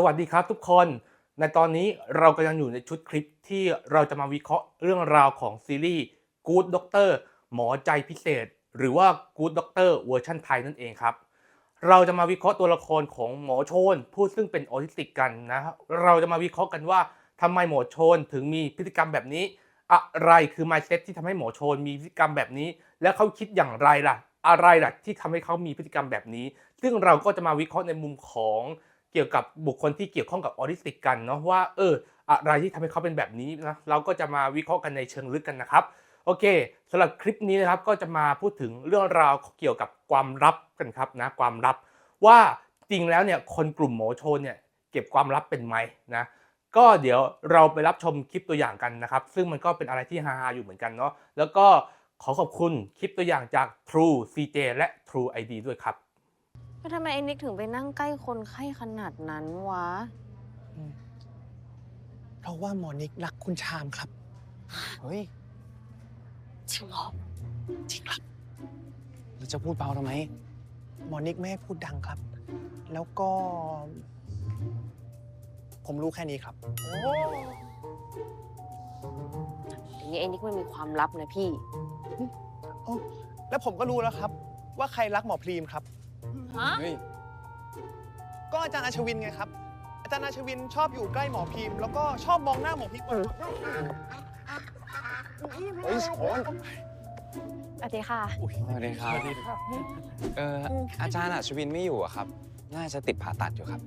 สวัสดีครับทุกคน ในตอนนี้เรากำลังอยู่ในชุดคลิปที่เราจะมาวิเคราะห์เรื่องราวของซีรีส์ Good Doctor หมอใจพิเศษ หรือว่า Good Doctor เวอร์ชันไทยนั่นเองครับ เราจะมาวิเคราะห์ตัวละครของหมอโชน ผู้ซึ่งเป็นออทิสติกกันนะเราจะมาวิเคราะห์กันว่าทำไมหมอโชนถึงมีพฤติกรรมแบบนี้ อะไรคือ mindset ที่ทำให้หมอโชนมีพฤติกรรมแบบนี้ แล้วเขาคิดอย่างไรล่ะ อะไรล่ะที่ทำให้เขามีพฤติกรรมแบบนี้ ซึ่งเราก็จะมาวิเคราะห์ในมุมของ เกี่ยวกับบุคคลที่เกี่ยวข้องกับออทิสติกกันเนาะว่าเอออะไรที่ทำให้เขาเป็นแบบนี้นะเราก็จะมาวิเคราะห์กันในเชิงลึกกันนะครับโอเคสำหรับคลิปนี้นะครับก็จะมาพูดถึงเรื่องราวเกี่ยวกับความลับกันครับนะความลับ ว่าจริงแล้วเนี่ยคนกลุ่มหมอโชนเนี่ยเก็บความลับเป็นไหมนะก็เดี๋ยวเราไปรับชมคลิปตัวอย่างกันนะครับ ซึ่งมันก็เป็นอะไรที่ฮาๆอยู่เหมือนกันเนาะแล้วก็ขอขอบคุณคลิปตัวอย่างจาก True CJ และ True ID ด้วยครับ แล้วทำไมไอ้นิกถึงไปนั่งใกล้คนไข้ขนาดนั้นวะ เพราะว่าหมอนิกรักคุณชามครับ เฮ้ย จริงเหรอจริงครับเราจะพูดเบาทำไม หมอนิกไม่ให้พูดดังครับ แล้วก็ ผมรู้แค่นี้ครับ อย่างนี้ไอ้นิกมันมีความลับนะพี่ แล้วผมก็รู้แล้วครับ ว่าใครรักหมอพรีมครับ ฮะ เฮ้ย ก็อาจารย์อาชวินไงครับ อาจารย์อาชวินชอบอยู่ใกล้หมอพรีมแล้วก็ชอบมองหน้าหมอพรีมบ่อยเฮ้ยโอนสวัสดีค่ะ สวัสดีครับเอออาจารย์อัศวินไม่อยู่อะครับ น่าจะติดผ่าตัดอยู่ครับ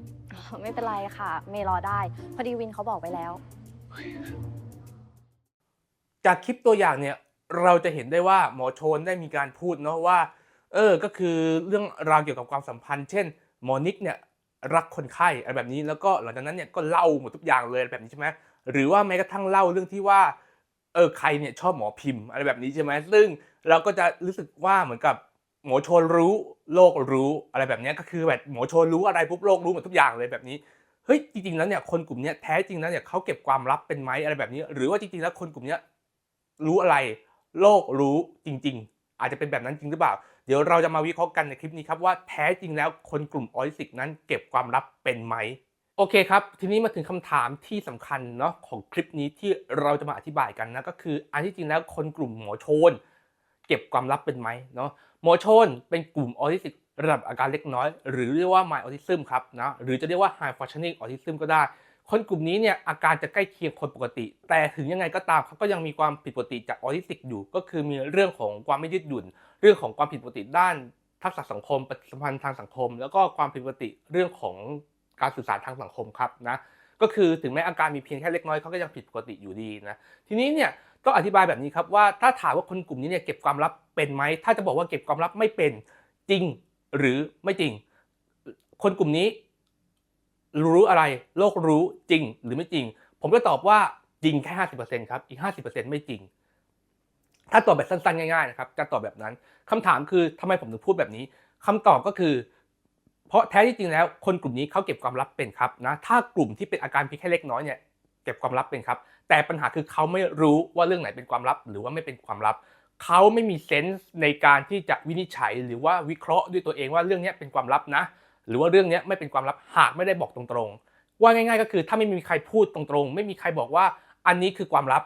ไม่เป็นไรค่ะ เมย์รอได้ พอดีวินเขาบอกไปแล้ว จากคลิปตัวอย่างเนี่ย เราจะเห็นได้ว่าหมอโชนได้มีการพูดเนาะว่า เออก็คือเรื่องราวเกี่ยวกับความสัมพันธ์ เช่นหมอนิกเนี่ยรักคนไข้อะไรแบบนี้แล้วก็หลังจากนั้นเนี่ยก็เล่าหมดทุกอย่างเลยแบบนี้ใช่ไหมหรือว่าแม้กระทั่งเล่าเรื่องที่ว่าเออใครเนี่ยชอบหมอพิมพ์อะไรแบบนี้ใช่ไหมซึ่งเราก็จะรู้สึกว่าเหมือนกับหมอโชนรู้โลกรู้อะไรแบบนี้ก็คือแบบหมอโชนรู้อะไรปุ๊บโลกรู้หมดทุกอย่างเลยแบบนี้เฮ้ยจริงๆแล้วเนี่ยคนกลุ่มนี้แท้จริงแล้วเนี่ยเขาเก็บความลับเป็นไหมอะไรแบบนี้ หรือว่าจริงๆแล้วคนกลุ่มนี้รู้อะไร โลกรู้จริง ๆ อาจจะเป็นแบบนั้นจริงหรือเปล่า เดี๋ยวเราจะมาวิเคราะห์กันในคลิปนี้ครับว่าแท้จริงแล้วคนกลุ่มออทิสติกนั้นเก็บความลับเป็นไหม โอเคครับ ทีนี้มาถึงคำถามที่สำคัญเนาะของคลิปนี้ที่เราจะมาอธิบายกันนะก็คือ อันที่จริงแล้วคนกลุ่มหมอโชน เก็บความลับเป็นไหมเนาะหมอโชนเป็นกลุ่มออทิสติกระดับอาการเล็กน้อย หรือเรียกว่า mild autism ครับนะหรือจะเรียกว่า high functioning autism ก็ได้ คนกลุ่มนี้เนี่ยอาการจะใกล้เคียงคนปกติ แต่ถึงยังไงก็ตามเขาก็ยังมีความผิดปกติจากออทิสติกอยู่ ก็คือมีเรื่องของความไม่ยืดหยุ่น เรื่องของความผิดปกติด้านทักษะสังคมปฏิสัมพันธ์ทางสังคม แล้วก็ความผิดปกติเรื่องของการสื่อสารทางสังคมครับนะก็คือถึงแม้อาการมีเพียงแค่เล็กน้อยเขาก็ยังผิดปกติอยู่ดีนะทีนี้เนี่ยต้องอธิบายแบบนี้ครับว่าถ้าถามว่าคนกลุ่มนี้เนี่ยเก็บความลับเป็นไหมถ้าจะบอกว่าเก็บความลับไม่เป็นจริงหรือไม่จริง คนกลุ่มนี้ รู้อะไรโลกรู้จริงหรือไม่จริง ผมก็ตอบว่าจริงแค่ห้าสิบเปอร์เซ็นครับอีกห้าสิบเปอร์เซ็นไม่จริง ถ้าตอบแบบสั้นๆง่ายๆนะครับจะตอบแบบนั้นคำถามคือทำไมผมถึงพูดแบบนี้คำตอบก็คือ เพราะแท้ที่จริงแล้ว คนกลุ่มนี้เขาเก็บความลับเป็นครับนะถ้ากลุ่มที่เป็นอาการเพียงแค่เล็กน้อยเนี่ยเก็บความลับเป็นครับ แต่ปัญหาคือเขาไม่รู้ว่าเรื่องไหนเป็นความลับ หรือว่าไม่เป็นความลับเขาไม่มีเซนส์ในการที่จะวินิจฉัยหรือว่าวิเคราะห์ด้วยตัวเองว่าเรื่องนี้เป็นความลับนะ หรือว่าเรื่องนี้ไม่เป็นความลับหากไม่ได้บอกตรงๆ ว่าง่ายๆ ก็คือถ้าไม่มีใครพูดตรงๆ ไม่มีใครบอกว่าอันนี้คือความลับ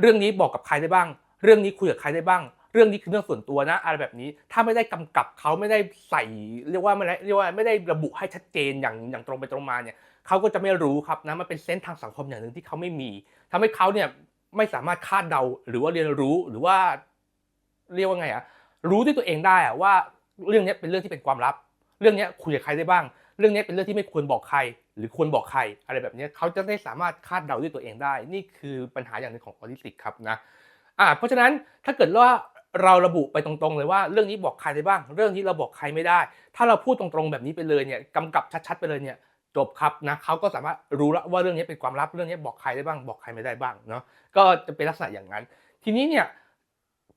เรื่องนี้บอกกับใครได้บ้าง เรื่องนี้คุยกับใครได้บ้าง เรื่องนี้คือเรื่องส่วนตัวนะอะไรแบบนี้ถ้าไม่ได้กำกับเขาไม่ได้ใส่เรียกว่าไม่ได้เรียกว่าไม่ได้ระบุให้ชัดเจนอย่างอย่างตรงไปตรงมาเนี่ยเขาก็จะไม่รู้ครับนะมันเป็นเซนทางสังคมอย่างหนึ่งที่เขาไม่มีทำให้เขาเนี่ยไม่สามารถคาดเดาหรือว่าเรียนรู้หรือว่า เรียกว่าไงอะรู้ด้วยตัวเองได้อะว่าเรื่องนี้เป็นเรื่องที่เป็นความลับ เรื่องนี้คุยกับใครได้บ้าง เรื่องนี้เป็นเรื่องที่ไม่ควรบอกใคร หรือควรบอกใคร อะไรแบบนี้เขาจะได้สามารถคาดเดาด้วยตัวเองได้ นี่คือปัญหาอย่างหนึ่งของออทิสติกครับนะอ่าเพราะฉะนั้นถ้าเกิดว่าเราระบุไปตรงๆเลยว่าเรื่องนี้บอกใครได้บ้าง เรื่องนี้เราบอกใครไม่ได้ ถ้าเราพูดตรงๆแบบนี้ไปเลยเนี่ยกำกับชัดๆไปเลยเนี่ยจบครับนะเขาก็สามารถรู้แล้วว่าเรื่องนี้เป็นความลับเรื่องนี้บอกใครได้บ้าง บอกใครไม่ได้บ้างเนาะก็จะเป็นลักษณะอย่างนั้น ทีนี้เนี่ย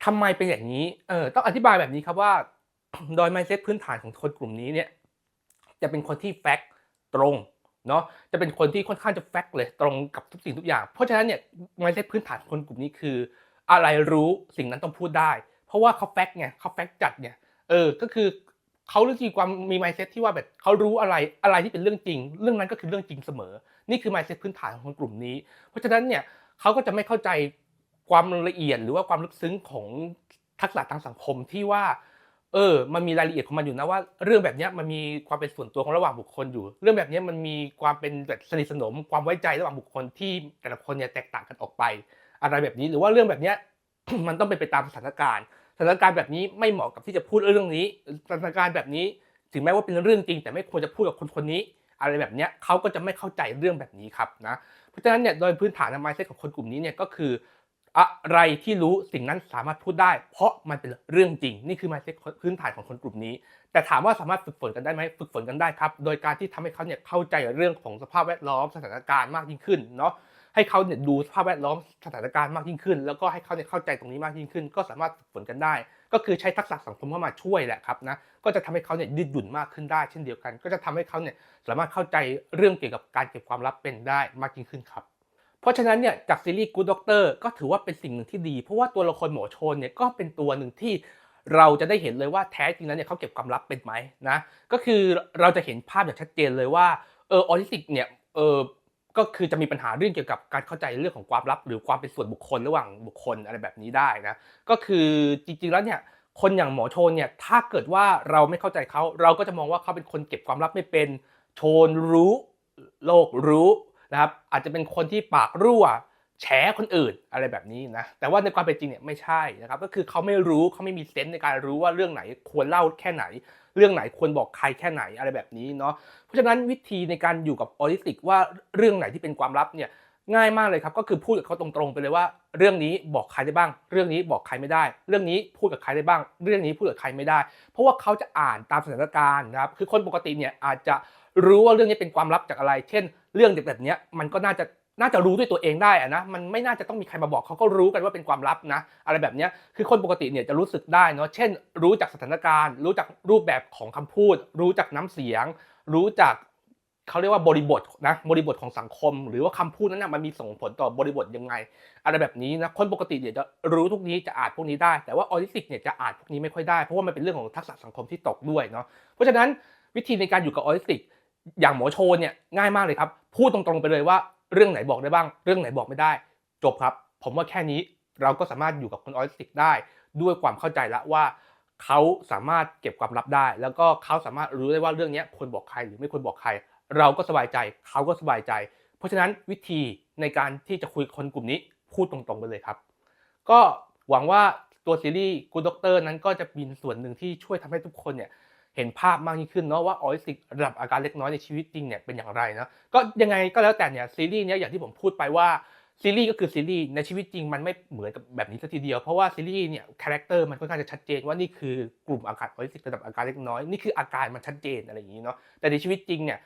ทำไมเป็นอย่างนี้เออต้องอธิบายแบบนี้ครับว่า โดย mindset พื้นฐานของคนกลุ่มนี้เนี่ยจะเป็นคนที่แฟกต์ตรงเนาะจะเป็นคนที่ค่อนข้างจะแฟกต์เลยตรงกับทุกสิ่งทุกอย่าง เพราะฉะนั้นเนี่ย mindset พื้นฐานของคนกลุ่มนี้คือ อะไรรู้สิ่งนั้นต้องพูดได้ เพราะว่าเขาแฟกต์ไงเขาแฟกต์จัดเนี่ยเออก็คือเขารู้จีความมี mindset ที่ว่าแบบเขารู้อะไรอะไรที่เป็นเรื่องจริง เรื่องนั้นก็คือเรื่องจริงเสมอ นี่คือ mindset พื้นฐานของคนกลุ่มนี้ เพราะฉะนั้นเนี่ยเขาก็จะไม่เข้าใจความละเอียดหรือว่าความลึกซึ้งของทักษะทางสังคมที่ว่า เออ มันมีรายละเอียดของมันอยู่นะว่าเรื่องแบบนี้มันมีความเป็นส่วนตัวของระหว่างบุคคลอยู่ เรื่องแบบนี้มันมีความเป็นแบบสนิทสนม ความไว้ใจระหว่างบุคคลที่แต่ละคนเนี่ยแตกต่างกันออกไป อะไรแบบนี้หรือว่าเรื่องแบบนี้มันต้องเป็นไปตามสถานการณ์สถานการณ์แบบนี้ไม่เหมาะกับที่จะพูดเรื่องนี้สถานการณ์แบบนี้ ถึงแม้ว่าเป็นเรื่องจริง แต่ไม่ควรจะพูดกับคนคนนี้ อะไรแบบนี้เขาก็จะไม่เข้าใจเรื่องแบบนี้ครับนะเพราะฉะนั้นเนี่ยโดยพื้นฐานใน mindset ของคนกลุ่มนี้เนี่ยก็คือ อะไรที่รู้สิ่งนั้นสามารถพูดได้ เพราะมันเป็นเรื่องจริง นี่คือ mindset พื้นฐานของคนกลุ่มนี้ แต่ถามว่าสามารถฝึกฝนกันได้ไหมฝึกฝนกันได้ครับ โดยการที่ทำให้เขาเนี่ยเข้าใจเรื่องของสภาพแวดล้อมสถานการณ์มากยิ่งขึ้นเนาะให้เขาเนี่ยดูสภาพแวดล้อมสถานการณ์มากยิ่งขึ้น แล้วก็ให้เขาเนี่ยเข้าใจตรงนี้มากยิ่งขึ้น ก็สามารถฝึกฝนกันได้ ก็คือใช้ทักษะสังคมเข้ามาช่วยแหละครับนะก็จะทำให้เขาเนี่ยยืดหยุ่นมากขึ้นได้ เช่นเดียวกัน ก็จะทำให้เขาเนี่ยสามารถเข้าใจเรื่องเกี่ยวกับการเก็บความลับเป็นได้มากยิ่งขึ้นครับ เพราะฉะนั้นเนี่ยจากซีรีส์ Good Doctor ก็ถือว่าเป็นสิ่งหนึ่งที่ดี เพราะว่าตัวละครหมอโชนเนี่ยก็เป็นตัวหนึ่งที่เราจะได้เห็นเลยว่าแท้จริงแล้วเนี่ยเขาเก็บความลับเป็นไหมนะก็คือเราจะเห็นภาพอย่างชัดเจนเลยว่าเออออทิสติกเนี่ยเออก็คือจะมีปัญหาเรื่องเกี่ยวกับการเข้าใจเรื่องของความลับ หรือความเป็นส่วนบุคคลระหว่างบุคคลอะไรแบบนี้ได้นะก็คือจริงๆแล้วเนี่ยคนอย่างหมอโชนเนี่ยถ้าเกิดว่าเราไม่เข้าใจเขาเราก็จะมองว่าเขาเป็นคนเก็บความลับไม่เป็นโชนรู้ โลกรู้ นะครับอาจจะเป็นคนที่ปากรั่วแฉคนอื่นอะไรแบบนี้นะแต่ว่าในความเป็นจริงเนี่ยไม่ใช่นะครับก็คือเขาไม่รู้เขาไม่มีเซนส์ในการรู้ว่าเรื่องไหนควรเล่าแค่ไหน เรื่องไหนควรบอกใครแค่ไหนอะไรแบบนี้เนาะเพราะฉะนั้นวิธีในการอยู่กับออทิสติกว่าเรื่องไหนที่เป็นความลับเนี่ยง่ายมากเลยครับก็คือพูดกับเขาตรงๆไปเลยว่า เรื่องนี้บอกใครได้บ้าง เรื่องนี้บอกใครไม่ได้ เรื่องนี้พูดกับใครได้บ้าง เรื่องนี้พูดกับใครไม่ได้ เพราะว่าเขาจะอ่านตามสถานการณ์นะครับคือคนปกติเนี่ยอาจจะรู้ว่าเรื่องนี้เป็นความลับจากอะไร เช่น เรื่องแบบนี้มันก็น่าจะน่าจะรู้ด้วยตัวเองได้อะนะมันไม่น่าจะต้องมีใครมาบอกเขาก็รู้กันว่าเป็นความลับนะ อะไรแบบนี้คือคนปกติเนี่ยจะรู้สึกได้เนาะเช่น รู้จากสถานการณ์ รู้จากรูปแบบของคำพูด รู้จากน้ำเสียง รู้จากเขาเรียกว่าบริบทนะบริบทของสังคม หรือว่าคำพูดนั้นนะมันมีส่งผลต่อบริบทยังไง อะไรแบบนี้นะคนปกติเนี่ยจะรู้ทุกนี้จะอ่านพวกนี้ได้ แต่ว่าออทิสติกเนี่ยจะอ่านพวกนี้ไม่ค่อยได้เพราะว่ามันเป็นเรื่องของทักษะสังคมที่ตกด้วยเนาะเพราะฉะนั้นวิธีในการอยู่กับออทิสติก อย่างหมอโชนเนี่ยง่ายมากเลยครับ พูดตรงๆไปเลยว่าเรื่องไหนบอกได้บ้าง เรื่องไหนบอกไม่ได้ จบครับ ผมว่าแค่นี้เราก็สามารถอยู่กับคนออทิสติกได้ ด้วยความเข้าใจละว่าเขาสามารถเก็บความลับได้ แล้วก็เขาสามารถรู้ได้ว่าเรื่องนี้ควรบอกใครหรือไม่ควรบอกใคร เราก็สบายใจเขาก็สบายใจ เพราะฉะนั้นวิธีในการที่จะคุยคนกลุ่มนี้พูดตรงๆไปเลยครับ ก็หวังว่าตัวซีรีส์ Good Doctor นั้นก็จะเป็นส่วนหนึ่งที่ช่วยทำให้ทุกคนเนี่ย เห็นภาพมากยิ่งขึ้นเนาะว่าออทิสติกระดับอาการเล็กน้อยในชีวิตจริงเนี่ยเป็นอย่างไรนะก็ยังไงก็แล้วแต่เนี่ยซีรีส์เนี้ยอย่างที่ผมพูดไปว่าซีรีส์ก็คือซีรีส์ในชีวิตจริงมันไม่เหมือนกับแบบนี้สัทีเดียว เพราะว่าซีรีส์เนี่ยคาแรคเตอร์มันค่อนข้างจะชัดเจนว่านี่คือกลุ่มอาการออทิสติกระดับอาการเล็กน้อยนี่คืออาการมันชัดเจนอะไรอย่างนี้เนาะแต่ในชีวิตจริงเนี่ย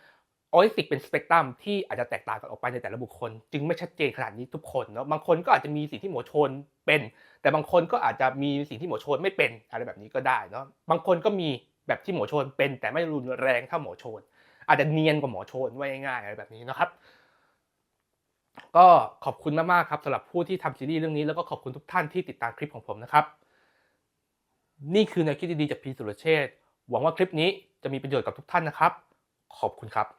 ออทิสติกเป็นสเปกตรัมที่อาจจะแตกต่างกันออกไปในแต่ละบุคคล จึงไม่ชัดเจนขนาดนี้ทุกคนเนาะบางคนก็อาจจะมีสิ่งที่หมอชนเป็น แต่บางคนก็อาจจะมีสิ่งที่หมอชนไม่เป็นอะไรแบบนี้ก็ได้เนาะบางคนก็มี แบบที่หมอโชนเป็นแต่ไม่รุนแรงเท่าหมอโชน อาจจะเนียนกว่าหมอโชนไว้ง่ายๆอะไรแบบนี้นะครับ ก็ขอบคุณมากๆครับสำหรับผู้ที่ทำซีรีส์เรื่องนี้แล้วก็ขอบคุณทุกท่านที่ติดตามคลิปของผมนะครับ นี่คือแนวคิดดีๆจากพีสุรเชษหวังว่าคลิปนี้จะมีประโยชน์กับทุกท่านนะครับ ขอบคุณครับ